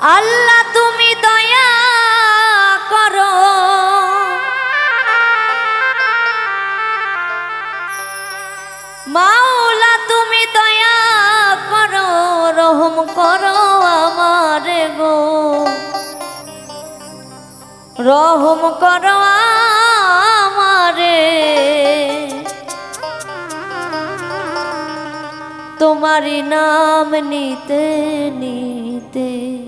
আল্লাহ তুমি দয়া করো। মাওলা তুমি দয়া করো, রহম করো আমারে গো। রহম করো আমারে। তোমারি নাম নিতে নিতে।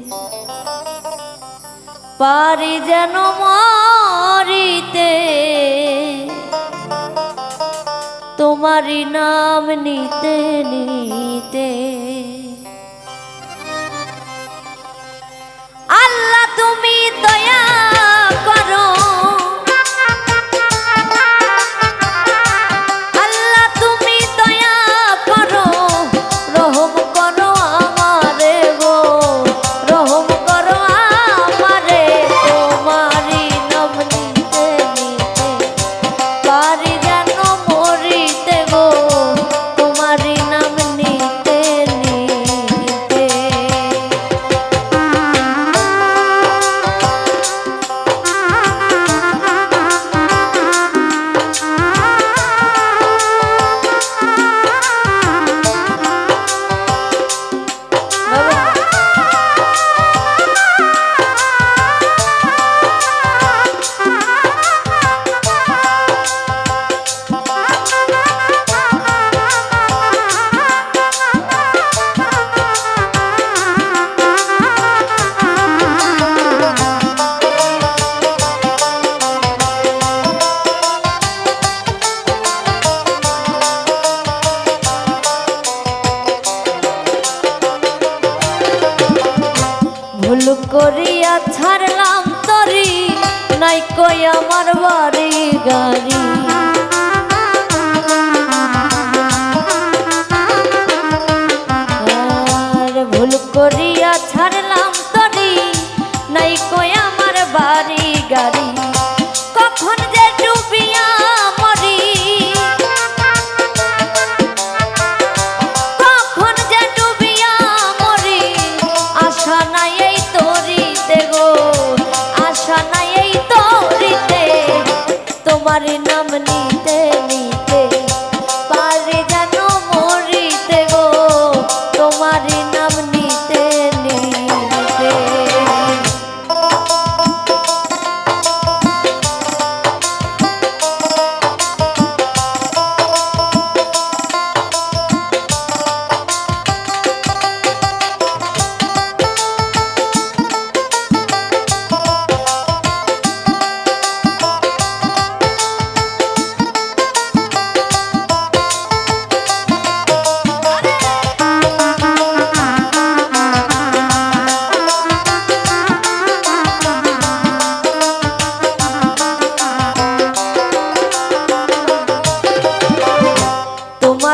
পারি যেন মরিতে। তোমারি নাম নিতে নিতে। আল্লাহ তুমি দয়া করিয়া ছাড়লাম তরি নাই কই আমার বাড়ি গাড়ি।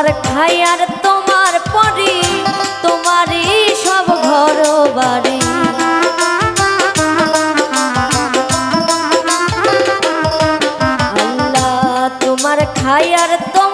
তোমার খাই আর তোমার পরি তোমারই সব ঘর বাড়ি আল্লাহ তোমার খাই আর তোমার